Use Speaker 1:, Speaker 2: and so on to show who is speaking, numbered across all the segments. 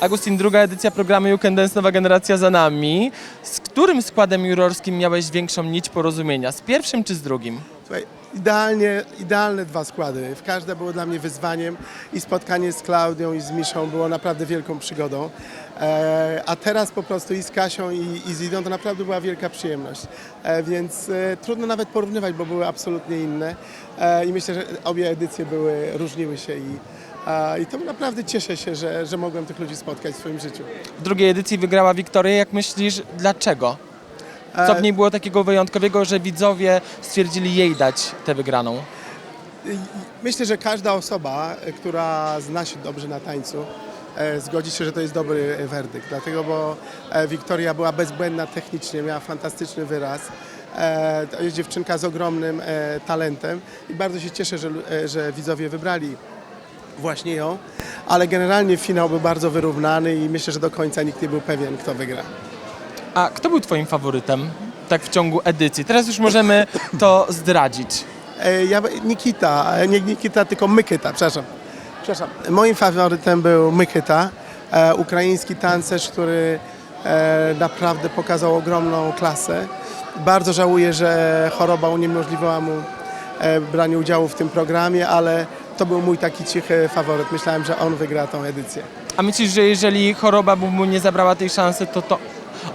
Speaker 1: Agustin, druga edycja programu You Can Dance Nowa Generacja za nami. Z którym składem jurorskim miałeś większą nić porozumienia? Z pierwszym czy z drugim?
Speaker 2: Słuchaj, idealnie, idealne dwa składy. W każde było dla mnie wyzwaniem i spotkanie z Klaudią i z Miszą było naprawdę wielką przygodą. E, a teraz po prostu i z Kasią i, i z Idą to naprawdę była wielka przyjemność. E, więc e, trudno nawet porównywać, bo były absolutnie inne. E, I myślę, że obie edycje były, różniły się i, i to naprawdę cieszę się, że, że mogłem tych ludzi spotkać w swoim życiu.
Speaker 1: W drugiej edycji wygrała Wiktoria. Jak myślisz, dlaczego? Co w niej było takiego wyjątkowego, że widzowie stwierdzili jej dać tę wygraną?
Speaker 2: Myślę, że każda osoba, e, która zna się dobrze na tańcu, e, zgodzi się, że to jest dobry e, werdykt. Dlatego, bo e, Wiktoria była bezbłędna technicznie, miała fantastyczny wyraz. E, To jest dziewczynka z ogromnym e, talentem i bardzo się cieszę, że, lu- e, że widzowie wybrali właśnie ją. Ale generalnie finał był bardzo wyrównany i myślę, że do końca nikt nie był pewien, kto wygra.
Speaker 1: A kto był twoim faworytem? Tak w ciągu edycji. Teraz już możemy to zdradzić.
Speaker 2: E, Ja, Nikita, e, nie Nikita, tylko Mykyta, przepraszam. przepraszam. Moim faworytem był Mykyta, e, ukraiński tancerz, który e, naprawdę pokazał ogromną klasę. Bardzo żałuję, że choroba uniemożliwiła mu e, branie udziału w tym programie, ale to był mój taki cichy faworyt. Myślałem, że on wygra tą edycję.
Speaker 1: A myślisz, że jeżeli choroba mu nie zabrała tej szansy, to, to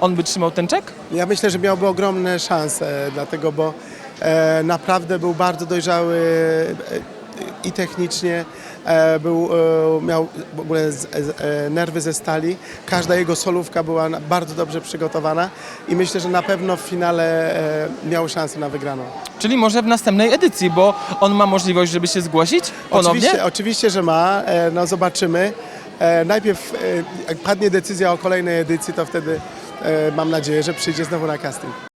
Speaker 1: on by trzymał ten czek?
Speaker 2: Ja myślę, że miałby ogromne szanse, dlatego, bo e, naprawdę był bardzo dojrzały e, i technicznie, e, był, e, miał w ogóle z, z, e, nerwy ze stali. Każda jego solówka była na- bardzo dobrze przygotowana i myślę, że na pewno w finale e, miał szansę na wygraną.
Speaker 1: Czyli może w następnej edycji, bo on ma możliwość, żeby się zgłosić ponownie?
Speaker 2: Oczywiście, oczywiście, że ma, e, no zobaczymy. E, najpierw, e, jak padnie decyzja o kolejnej edycji, to wtedy e, mam nadzieję, że przyjdzie znowu na casting.